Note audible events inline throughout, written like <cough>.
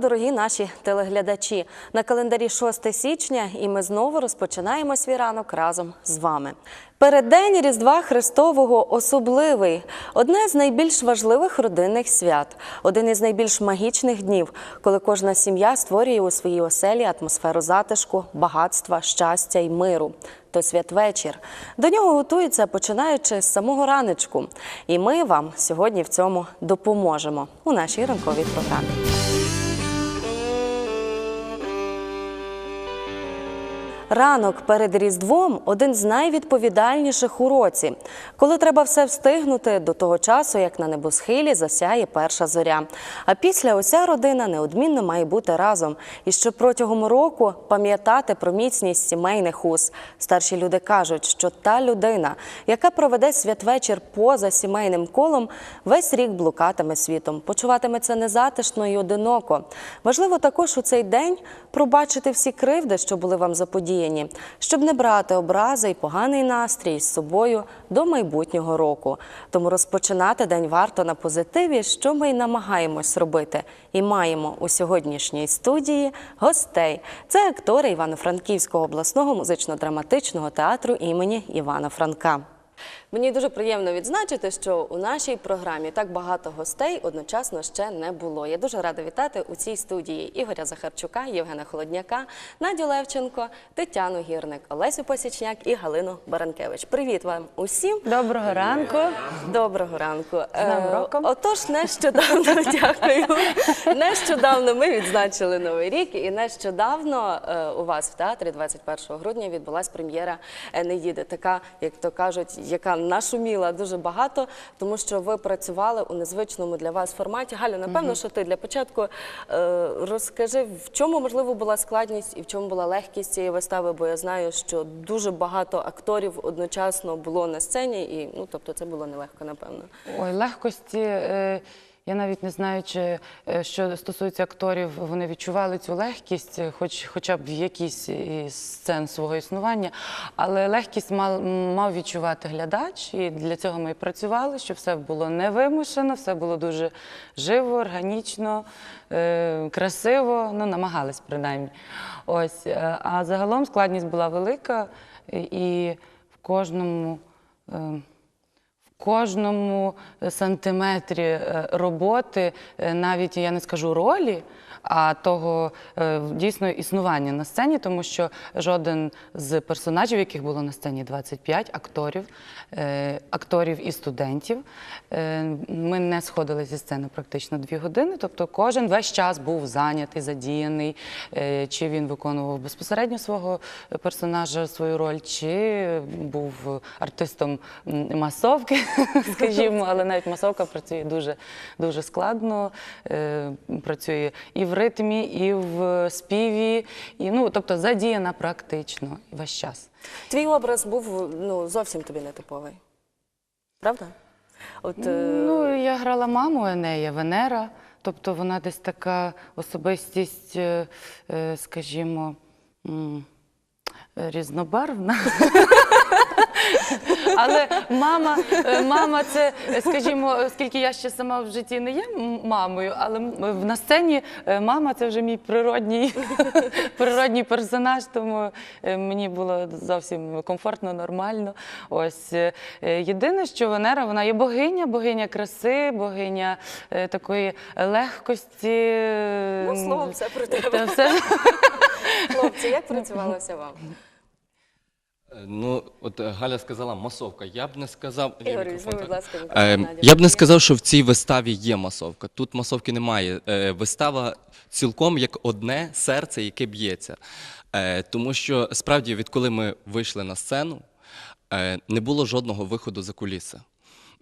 Дорогі наші телеглядачі. На календарі 6 січня, і ми знову розпочинаємо свій ранок разом з вами. Переддень Різдва Христового особливий, одне з найбільш важливих родинних свят, один із найбільш магічних днів, коли кожна сім'я створює у своїй оселі атмосферу затишку, багатства, щастя й миру. То святвечір. До нього готуються починаючи з самого раночку. І ми вам сьогодні в цьому допоможемо у нашій ранковій програмі. Ранок перед Різдвом один з найвідповідальніших у році, коли треба все встигнути до того часу, як на небосхилі засяє перша зоря. А після уся родина неодмінно має бути разом. І щоб протягом року пам'ятати про міцність сімейних уз. Старші люди кажуть, що та людина, яка проведе святвечір поза сімейним колом, весь рік блукатиме світом, почуватиметься незатишно і одиноко. Важливо також у цей день пробачити всі кривди, що були вам заподіяні, щоб не брати образи і поганий настрій з собою до майбутнього року. Тому розпочинати день варто на позитиві, що ми й намагаємось робити. І маємо у сьогоднішній студії гостей. Це актори Івано-Франківського обласного музично-драматичного театру імені Івана Франка. Мені дуже приємно відзначити, що у нашій програмі так багато гостей одночасно ще не було. Я дуже рада вітати у цій студії Ігоря Захарчука, Євгена Холодняка, Надю Левченко, Тетяну Гірник, Олесю Посічняк і Галину Баранкевич. Привіт вам усім! Доброго ранку. Доброго ранку. Новим Е, роком. Отож, нещодавно <laughs> дякую. Нещодавно ми відзначили новий рік, і нещодавно е, у вас в театрі 21 грудня відбулась прем'єра Енеїди. Така, як то кажуть, яка нашуміла дуже багато, тому що ви працювали у незвичному для вас форматі. Галя, напевно, що ти для початку е, розкажи, в чому можливо була складність і в чому була легкість цієї вистави, бо я знаю, що дуже багато акторів одночасно було на сцені, і ну тобто це було нелегко, напевно. Ой, легкості. е, Я навіть не знаю, чи е, що стосується акторів, вони відчували цю легкість, е, хоч, хоча б в якійсь із сцен свого існування. Але легкість мав, мав відчувати глядач, і для цього ми і працювали, щоб все було невимушено, все було дуже живо, органічно, е, красиво. Ну, намагались принаймні. Ось. е, А загалом складність була велика, і- в кожному. е, кожному сантиметрі е, роботи, е, навіть я не скажу ролі, а того е, дійсно існування на сцені, тому що жоден з персонажів, яких було на сцені 25 акторів, е, акторів і студентів, е, ми не сходили зі сцени практично дві години. Тобто кожен весь час був зайнятий, задіяний, чи він виконував безпосередньо свого персонажа, свою роль, чи був артистом масовки, <laughs> скажімо, але навіть масовка працює дуже, дуже складно, працює і в ритмі, і в співі, і, ну, тобто задіяна практично весь час. Твій образ був ну зовсім тобі нетиповий. Правда? От е, Ну, я грала маму Енея, Венера, тобто вона десь така особистість, е, е, скажімо, різнобарвна. <laughs> Але мама, е, мама, це, е, скажімо, оскільки я ще сама в житті не є м- мамою, але м- в- на сцені е, мама це вже мій природній, <laughs> природній персонаж, тому е, мені було зовсім комфортно, нормально. Ось е, е, єдине, що Венера, вона є богиня, богиня краси, богиня е, такої легкості. Ну, словом, все про тебе. Та все. хлопці, як працювалося вам? Е, Ну, от е, Галя сказала масовка. Я б не сказав. Є Ігор, мікрофон, візьми, будь так? ласка, мікрофон, Е, Надя. Я б не сказав, що в цій виставі є масовка. Тут масовки немає. Е, Вистава цілком як одне серце, яке б'ється. Е, Тому що справді, відколи ми вийшли на сцену, е, не було жодного виходу за куліси.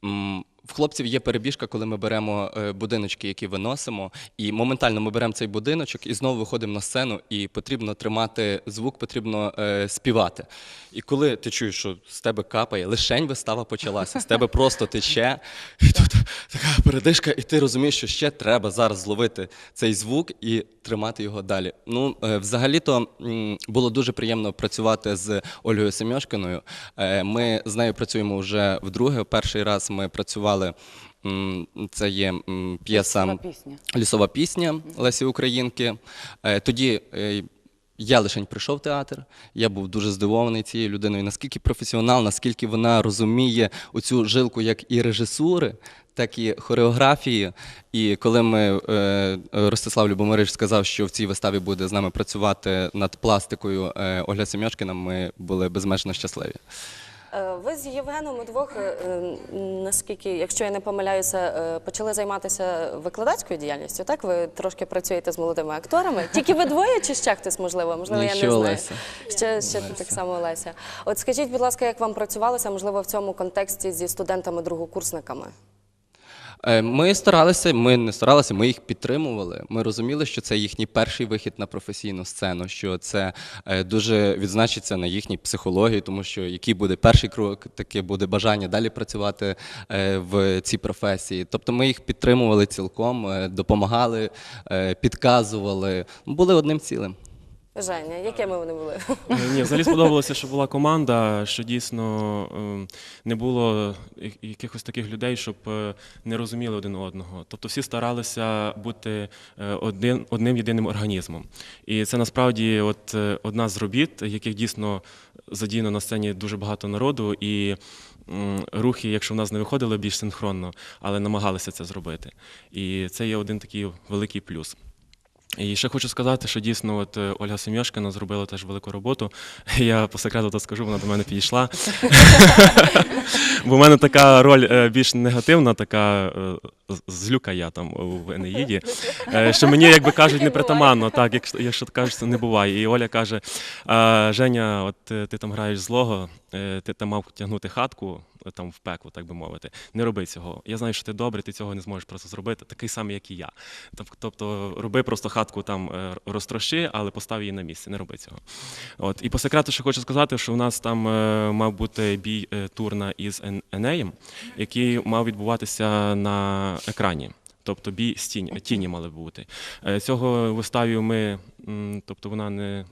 М, В хлопців є перебіжка, коли ми беремо е, будиночки, які виносимо, і моментально ми беремо цей будиночок і знову виходимо на сцену, і потрібно тримати звук, потрібно е, співати. І коли ти чуєш, що з тебе капає, лишень вистава почалася, з тебе <laughs> просто тече, і тут така передишка, і ти розумієш, що ще треба зараз зловити цей звук і тримати його далі. Ну, е, взагалі-то було дуже приємно працювати з Ольгою Семьошкиною. Е, Ми з нею працюємо вже вдруге. Перший раз ми працювали М, Це є п'єса Лісова пісня. Лісова пісня Лесі Українки. Е, Тоді е, я лишень прийшов в театр. Я був дуже здивований цією людиною. Наскільки професіонал, наскільки вона розуміє оцю жилку як і режисури, так і хореографії. І коли ми е, Ростислав Любомирович сказав, що в цій виставі буде з нами працювати над пластикою Ольга Семьошкіна, ми були безмежно щасливі. Е, Ви з Євгеном удвох, е, наскільки, якщо я не помиляюся, е, почали займатися викладацькою діяльністю, так? Ви трошки працюєте з молодими акторами. Тільки ви двоє чи ще хтось, можливо? Можливо, я не знаю. Леся. Ще, ще так само Леся. От скажіть, будь ласка, як вам працювалося, можливо, в цьому контексті зі студентами-другокурсниками? Е, Ми старалися, ми не старалися, ми їх підтримували. Ми розуміли, що це їхній перший вихід на професійну сцену, що це е, дуже відзначиться на їхній психології, тому що який буде перший крок, таке буде бажання далі працювати е, в цій професії. Тобто ми їх підтримували цілком, допомагали, підказували, були одним цілим. Женя, якими вони були? Е, Ні, <laughs> взагалі сподобалося, що була команда, що дійсно ем, не було якихось таких людей, щоб е, не розуміли один одного. Тобто всі старалися бути е, один, одним єдиним організмом. І це насправді от е, одна з робіт, яких дійсно задіяно на сцені дуже багато народу, і рухи, якщо в нас не виходили більш синхронно, але намагалися це зробити. І це є один такий великий плюс. І ще хочу сказати, що дійсно от е, Ольга Семьошкина зробила теж велику роботу. <laughs> Я по секрету то скажу, вона до мене підійшла. <laughs> <laughs> Бо в мене така роль е, більш негативна, така е, злюка я там в Енеїді, е, що мені, як би кажуть, непритаманно, так, якщо, якщо кажуть, це не буває. І Оля каже: Женя, от е, ти там граєш злого, е, ти там мав тягнути хатку там в пекло, так би мовити. Не роби цього. Я знаю, що ти добрий, ти цього не зможеш просто зробити, такий самий, як і я. Тоб- Тобто роби просто хатку там розтрощи, але постав її на місце, не роби цього. От. І по секрету ще хочу сказати, що у нас там мав бути бій турна із Енеєм, який мав відбуватися на екрані. Тобто бій з тінь, тіні мали бути. Е, Цього виставі ми, тобто вона не.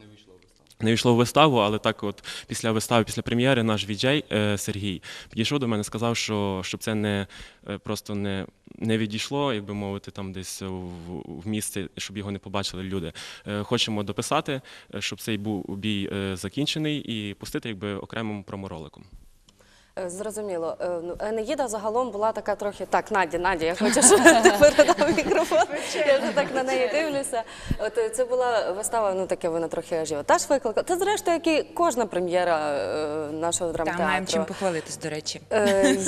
Не війшло в виставу, але так, от після вистави, після прем'єри, наш віджей е, Сергій підійшов до мене, сказав, що щоб це не е, просто не, не відійшло, як би мовити, там десь в, в місце, щоб його не побачили люди. Хочемо дописати, щоб цей був бій закінчений і пустити якби окремим промороликом. Е, Зрозуміло. Е, ну, Енеїда загалом була така трохи. Так, Надя, Надя, я хочу, щоб <laughs> ти передав мікрофон. Я вже так на неї дивлюся. От е, це була вистава, ну таке вона трохи ажіотаж викликала. Це зрештою, як і кожна прем'єра нашого Та маємо чим похвалитись, до речі.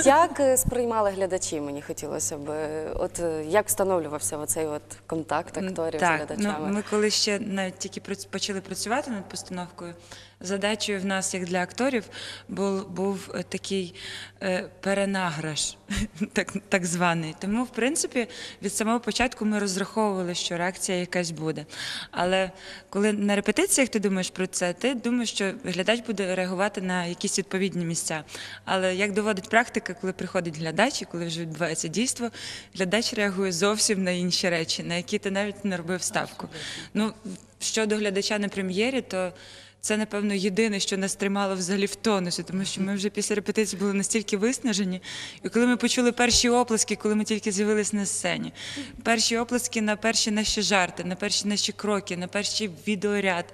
Як сприймали глядачі? Мені хотілося б. От як встановлювався оцей от контакт акторів з глядачами? Ну, ми коли ще навіть тільки почали працювати над постановкою, задачею в нас, як для акторів, був, був е, такий е, перенаграш, <laughs> так, так званий. Тому, в принципі, від самого початку ми розраховували, що реакція якась буде. Але коли на репетиціях ти думаєш про це, ти думаєш, що глядач буде реагувати на якісь відповідні місця. Але як доводить практика, коли приходить глядач і коли вже відбувається дійство, глядач реагує зовсім на інші речі, на які ти навіть не робив ставку. Ну, щодо глядача на прем'єрі, то це, напевно, єдине, що нас тримало взагалі в тонусі, тому що ми вже після репетиції були настільки виснажені. І коли ми почули перші оплески, коли ми тільки з'явились на сцені, перші оплески на перші наші жарти, на перші наші кроки, на перший відеоряд.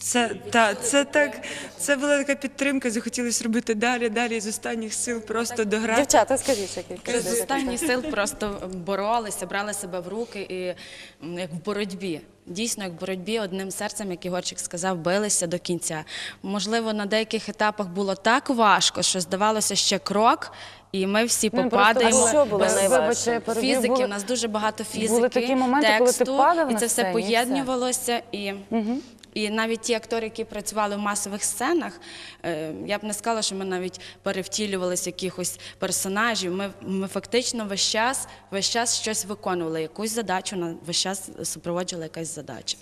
Це та це так. Це була така підтримка. Захотілося робити далі, далі з останніх сил просто дограти. Дівчата, скажіть, ще кілька З останніх сил просто боролися, брали себе в руки і як в боротьбі. Дійсно, як в боротьбі одним серцем, як Ігорчик сказав, билися до кінця. Можливо, на деяких етапах було так важко, що здавалося ще крок, і ми всі Ну, попадаємо. А що було без найважче? Фізики, Були- у нас дуже багато фізики, були такі моменти, коли ти падав і це все сцені, і все. І, і навіть ті актори, які працювали в масових сценах, е, я б не сказала, що ми навіть перевтілювалися якихось персонажів. Ми, ми фактично весь час, весь час щось виконували, якусь задачу, на весь час супроводжувала якась задача.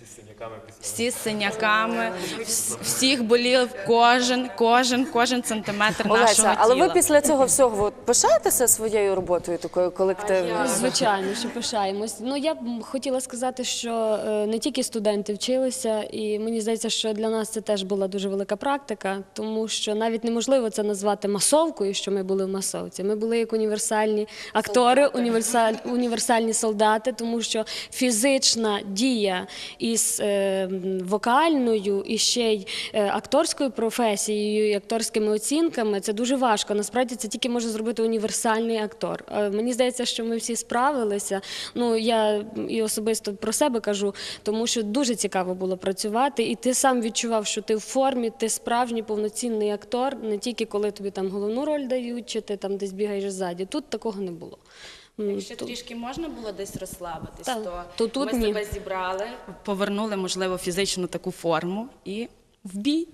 Всі з синяками, вс- всіх болів кожен, кожен, кожен сантиметр нашого тіла. але ви після цього всього от, пишаєтеся своєю роботою такою колективною? Звичайно, що пишаємось. Ну я б хотіла сказати, що е, не тільки студенти вчилися, і мені здається, що для нас це теж була дуже велика практика, тому що навіть неможливо це назвати масовкою, що ми були в масовці. Ми були як універсальні актори, універсаль, універсальні солдати, тому що фізична дія із е, вокальною і ще й е, акторською професією, і акторськими оцінками це дуже важко. Насправді це тільки може зробити універсальний актор. Е, Мені здається, що ми всі справилися. Ну я і особисто про себе кажу, тому що дуже цікаво було працювати, і ти сам відчував, що ти в формі, ти справжній повноцінний актор, не тільки коли тобі там головну роль дають, чи ти там десь бігаєш ззаді. Тут такого не було. Якщо тут- трішки можна було десь розслабитись, Так, то, то тут ми ні. себе зібрали, повернули, можливо, фізичну таку форму і в бій.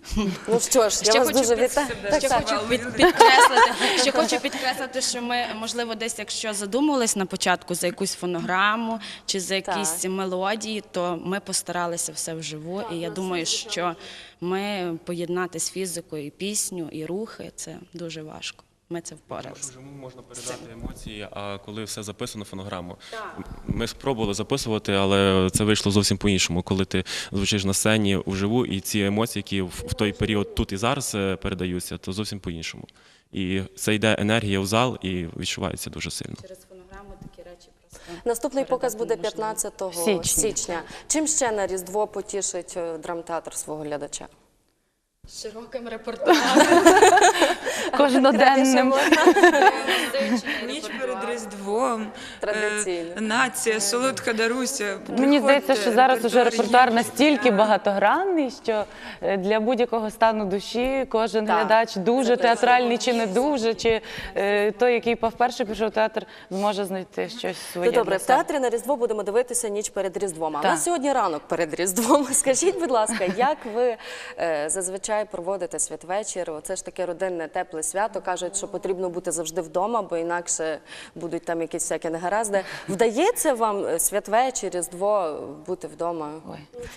Ну що ж, я Ще вас хочу дуже під- вітаю. Ще хочу під, підкреслити, ще хочу підкреслити, що ми, можливо, десь, якщо задумувались на початку за якусь фонограму чи за якісь мелодії, то ми постаралися все вживу. І я думаю, що ми поєднати з фізикою і пісню, і рухи це дуже важко. Ми це впоралися. Чому можна передати емоції, а коли все записано фонограму? Ми спробували записувати, але це вийшло зовсім по-іншому. Коли ти звучиш на сцені вживу, і ці емоції, які в той період тут і зараз е, передаються, то зовсім по-іншому. І це йде енергія в зал і відчувається дуже сильно. Через фонограму такі речі просто. Наступний показ буде передати неможливо. 15 Січня. січня. Чим ще на Різдво потішить е, драмтеатр свого глядача? Широким репортажем. Кожноденним. Ніч перед Різдвом, Традиційно. е, нація, солодка Даруся. Мені здається, що зараз уже репертуар настільки багатогранний, що е, для будь-якого стану душі кожен Так, глядач дуже театральний чи не дуже, чи е, той, який вперше пішов в театр, зможе знайти щось своє. Ну добре, для в себе. театрі на Різдво будемо дивитися ніч перед Різдвом. А у Так. нас сьогодні ранок перед Різдвом. <laughs> Скажіть, будь ласка, як ви е, зазвичай проводите святвечір? Це ж таке родинне тепле свято. Кажуть, що потрібно бути завжди вдома, бо інакше будуть там якісь всякі негаразди. Вдається вам е, святвечір, Різдво бути вдома?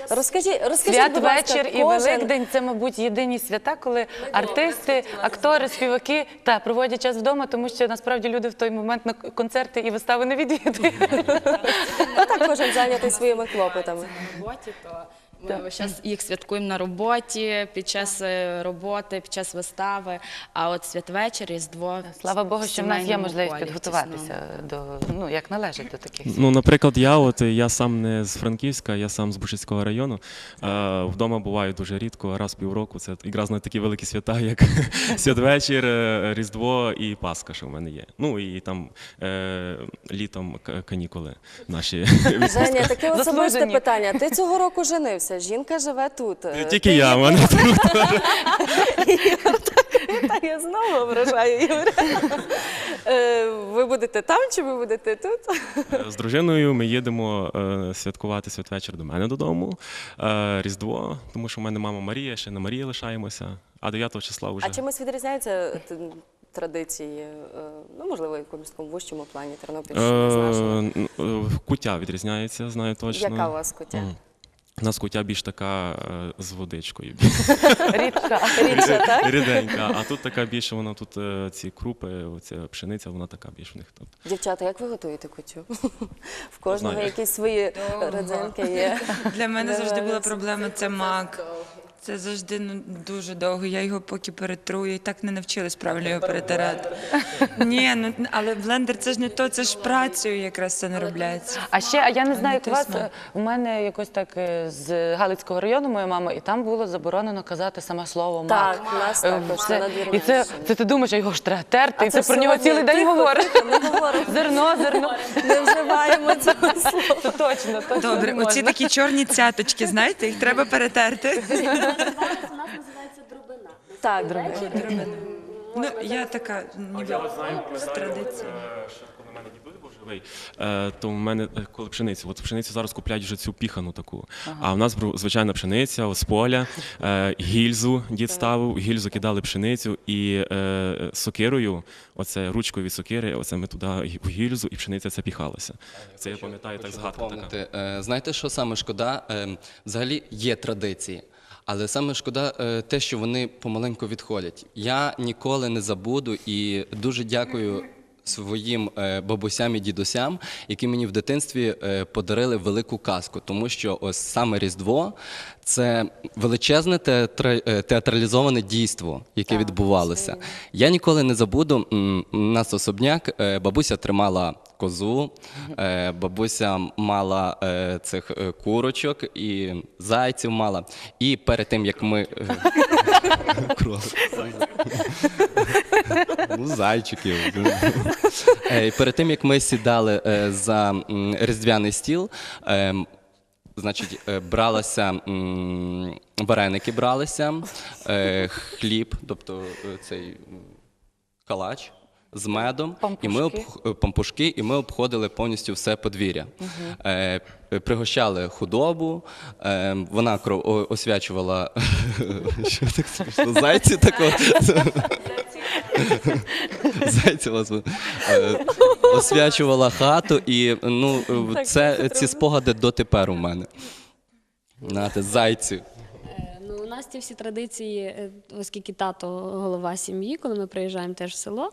Розкажіть, розкажіть, будь ласка, Святвечір і кожен- Великдень це, мабуть, єдині свята, коли артисти, актори, співаки та проводять час вдома, тому що насправді люди в той момент на концерти і вистави не відвідують. Ну, так кожен зайнятий своїми клопотами. на роботі, то ми весь час їх святкуємо на роботі, під час е, роботи, під час вистави. А от святвечір, Різдво. Слава Богу, що в нас є можливість колі, підготуватися до ну як належить до таких. свят. Ну, наприклад, я от я сам не з Франківська, я сам з Бушицького району. Е, вдома буваю дуже рідко, раз в півроку. Це якраз на такі великі свята, як <laughs> святвечір, е, Різдво і Пасха, що в мене є. Ну і там е, літом канікули наші. Женя, таке особисте питання. Ти цього року женився. Жінка живе тут. Е, Тільки я, в мене <laughs> Та я знову ображаю Ігоря. Е, Ви будете там чи ви будете тут? з дружиною ми їдемо е, святкувати святвечір до мене додому. Е, Різдво, тому що в мене мама Марія, ще на Марії лишаємося, а 9 числа вже. А чимось відрізняються т- традиції? е, Ну, можливо, в якомусь такому вищому плані Тернопільщини з? Е, н- е, Куття відрізняється, знаю точно. Яка у вас кутя? М. У нас кутя більш така е, з водичкою. <laughs> Рідка. Рідше, так? Ріденька. А тут така більше, вона тут е, ці крупи, оця пшениця, вона така більш в них тут. Дівчата, як ви готуєте кутю? В кожного Знаю. якісь свої родзинки є. Для мене завжди була проблема це мак. Це завжди ну, дуже довго. Я його поки перетру, і так не навчилась правильно його перетирати. <laughs> Ні, ну але блендер це ж не то, це ж працею якраз це не робляється. А ще, а я не знаю, як у вас е, у мене якось так е, з Галицького району моя мама, і там було заборонено казати саме слово мак. Так, у нас Е, також, це- на і це, це ти думаєш, а його ж треба терти, і це, це про нього цілий день тихо, говориш. не говоримо. Зерно, зерно. Не вживаємо цього слова. Це точно, точно. Добре, не оці такі чорні цяточки, знаєте, їх треба перетерти. <laughs> У нас називається дробина. Так, дробина. Ну, я така ніби з традиції. Ще коли в мене дідусь був живий, е, то в мене е, коли пшеницю, от пшеницю зараз купляють вже цю піхану таку. А в нас бру- звичайна пшениця з поля, е, гільзу дід ставив, гільзу кидали пшеницю і е, сокирою, оце ручкою від сокири, оце ми туди гі- в гільзу, і пшениця це піхалася. Це я пам'ятаю так згадка така. Доповнити. Е, Знаєте, що саме шкода? Е, Взагалі є традиції, але саме шкода е, те, що вони помаленьку відходять. Я ніколи не забуду і дуже дякую своїм е, бабусям і дідусям, які мені в дитинстві е, подарили велику казку, тому що ось саме Різдво це величезне театра- театралізоване дійство, яке відбувалося. Я ніколи не забуду. У нас особняк, бабуся тримала козу, е, бабуся мала е, цих е, курочок і зайців мала. І перед тим як ми. Ну, зайчиків. Перед тим як ми сідали за різдвяний стіл. Значить, бралося м, вареники, бралися, хліб, тобто цей калач з медом, і ми Пампушки. обх- е, пампушки, і ми обходили повністю все подвір'я. Е, е, пригощали худобу, е, вона кров освячувала <laughs> що так зайці такого. Зайця вас е, освячувала хату, і ну це ці спогади дотепер у мене. Знаєте, зайці. Нас ці всі традиції, е, оскільки тато голова сім'ї, коли ми приїжджаємо теж в село,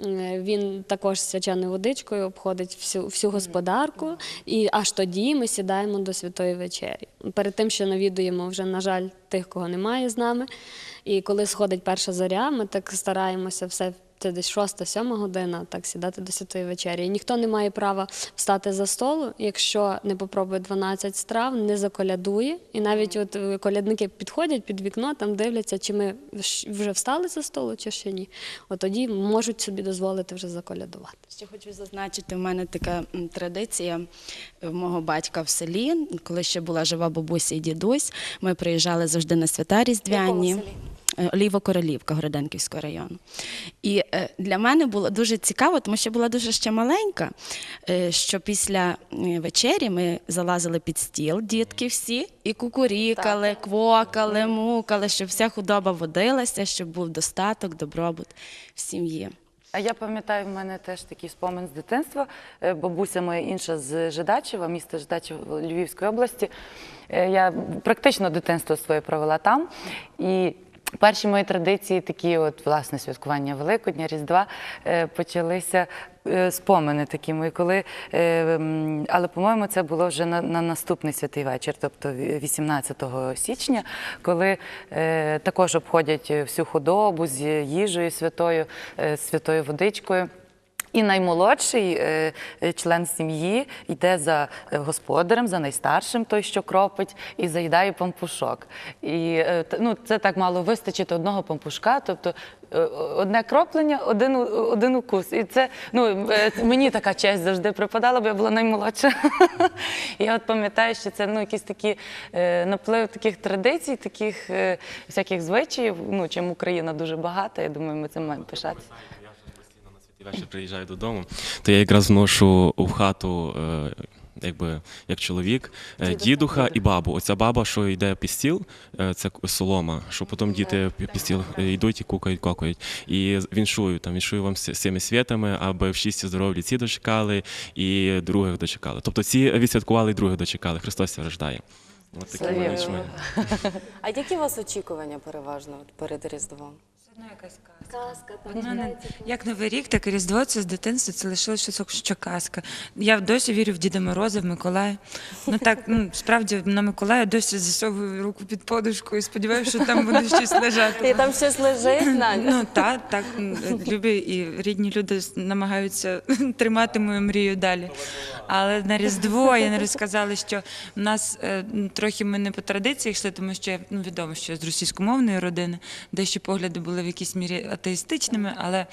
е, він також свяченою водичкою обходить всю, всю господарку, і аж тоді ми сідаємо до святої вечері. Перед тим, що навідуємо вже, на жаль, тих, кого немає з нами. І коли сходить перша зоря, ми так стараємося все. Це десь шоста-сьома година, так сідати до святої вечері. І ніхто не має права встати за столу, якщо не попробує 12 страв, не заколядує. І навіть от е, колядники підходять під вікно, там дивляться, чи ми вже встали за столу, чи ще ні. От тоді можуть собі дозволити вже заколядувати. Ще хочу зазначити, в мене така традиція в мого батька в селі. Коли ще була жива бабуся і дідусь, ми приїжджали завжди на свята різдвяні. В якому Е, Оліво-Королівка Городенківського району. І е, для мене було дуже цікаво, тому що була дуже ще маленька, е, що після е, вечері ми залазили під стіл, дітки всі, і кукурікали, квокали, мукали, щоб вся худоба водилася, щоб був достаток, добробут в сім'ї. А я пам'ятаю, в мене теж такий спомин з дитинства. Е, Бабуся моя інша з Жидачева, місто Жидачево Львівської області. Е, Я практично дитинство своє провела там. І перші мої традиції, такі, от, власне, святкування Великодня, Різдва, е, почалися. е, Спомини такі мої, коли, е, але по-моєму, це було вже на, на наступний святий вечір, тобто ві- 18 січня, коли також обходять всю худобу з їжею святою, з святою водичкою. І наймолодший е, е, член сім'ї йде за е, господарем, за найстаршим, той, що кропить, і заїдає пампушок. І ну, це так мало вистачити одного пампушка, тобто одне кроплення, один, один укус. І це ну, мені така честь завжди припадала, бо я була наймолодша. <laughs> Я от пам'ятаю, що це ну, якісь такі наплив таких традицій, таких всяких звичаїв, ну, чим Україна дуже багата. Я думаю, ми цим маємо пишатися. Вечір приїжджаю додому, то я якраз вношу в хату. е, Якби як чоловік, е, дідуха і бабу. Оця баба, що йде під стіл, е, це солома, що потім діти пі- під стіл е, йдуть і кукають, кокають. І віншую там, віншую вам з цими святами, аби в щасті здоров'я ці дочекали і других дочекали. Тобто ці відсвяткували і других дочекали. Христос рождає. От такі. <laughs> А які у вас очікування переважно перед Різдвом? Ну, якась казка. У мене як Новий рік, так і Різдво, це з дитинства це лишилося що казка. Я досі вірю в Діда Мороза, в Миколая. Ну так, ну справді на Миколая досі засовую руку під подушку і сподіваюся, що там буде щось лежати. І там щось лежить, Надя? Ну так, так м, любі і рідні люди с- намагаються <laughs> тримати мою мрію далі. Але на Різдво я не розказала, що в нас е, м, трохи ми не по традиції йшли, тому що я ну, відомо, що я з російськомовної родини, дещо погляди були в якійсь мірі атеїстичними, але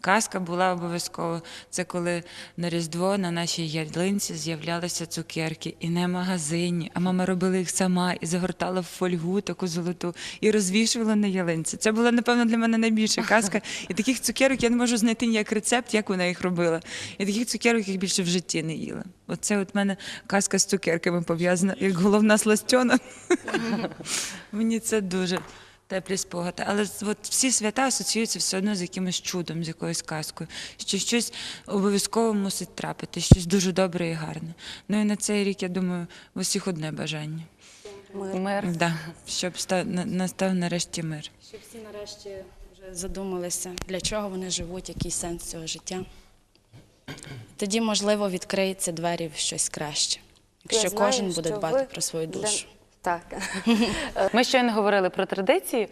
казка була обов'язково. Це коли на Різдво на нашій ялинці з'являлися цукерки і не магазині, а мама робила їх сама і загортала в фольгу таку золоту і розвішувала на ялинці. Це була, напевно, для мене найбільша казка. І таких цукерок я не можу знайти ніяк рецепт, як вона їх робила. І таких цукерок їх більше в житті не їла. Оце от мене казка з цукерками пов'язана, як головна сластьона. <laughs> Мені це дуже теплі спогади. Але з- от всі свята асоціюються все одно з якимось чудом, з якоюсь казкою, що щось обов'язково мусить трапити, щось дуже добре і гарне. Ну і на цей рік, я думаю, в усіх одне бажання. Мир. Да, щоб ста- на- настав нарешті мир. Щоб всі нарешті вже задумалися, для чого вони живуть, який сенс цього життя. тоді, можливо, відкриються двері в щось краще. Якщо Я знаю, кожен буде дбати ви про свою для- душу. Так. <laughs> Ми щойно говорили про традиції,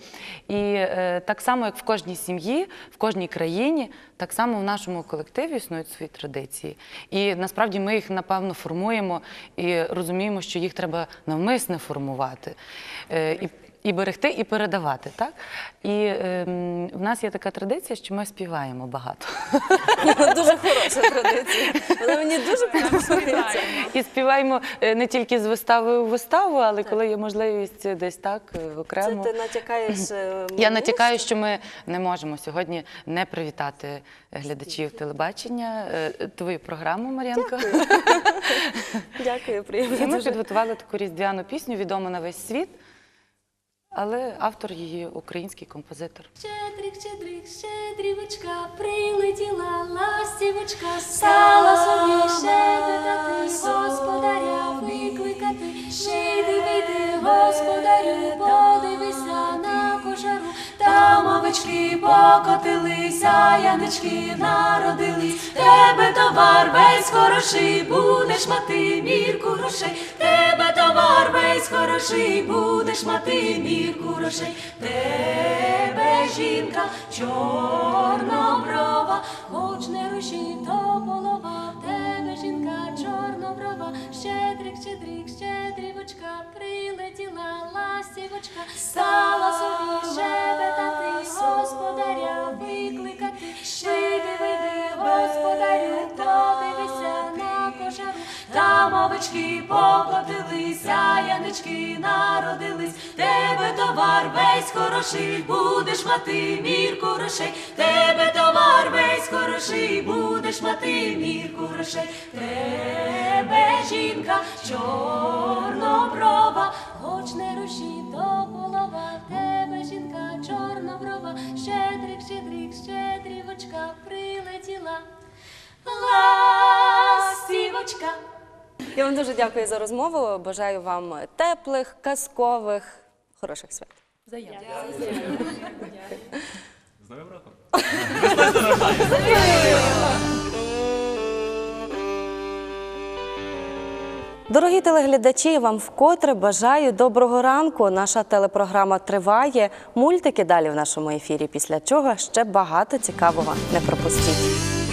і е, так само, як в кожній сім'ї, в кожній країні, так само в нашому колективі існують свої традиції. І насправді ми їх напевно формуємо і розуміємо, що їх треба навмисне формувати. Е, і берегти, і передавати, так? І ем, в нас є така традиція, що ми співаємо багато. Дуже хороша традиція. Вона мені дуже подобається. І співаємо е, не тільки з вистави у виставу, але коли є можливість десь так е, Це ти натякаєш. е, Я натякаю, що ми не можемо сьогодні не привітати глядачів телебачення. е, Твою програму, Мар'янко. Дякую, <laughs> І приємно. ми підготували таку різдвяну пісню, відому на весь світ, але автор її український композитор. Щедрик, щедрик, щедрівочка, прилетіла ластівочка, стала собі щебетати, господаря викликати. Ще й диви, господарю, подивися на кожару. Там овечки покотилися, янички народились. Тебе товар весь хороший, будеш мати мірку грошей. Тебе товар весь хороший, будеш мати мірку грошей. Тебе жінка чорноброва, хоч не руші, то щедрик, щедрик, щедрівочка, прилетіла ластівочка, стала собі щебетати, Там овечки покотилися, янички народились. Тебе товар весь хороший, будеш мати мірку грошей. Тебе товар весь хороший, будеш мати мірку грошей. Тебе жінка чорноброва, хоч не руші, то Я вам дуже дякую за розмову. Bажаю вам теплих, казкових, хороших свят. Дорогі телеглядачі, вам вкотре бажаю доброго ранку. Наша телепрограма триває. Мультики далі в нашому ефірі. Після чого ще багато цікавого. Не пропустіть.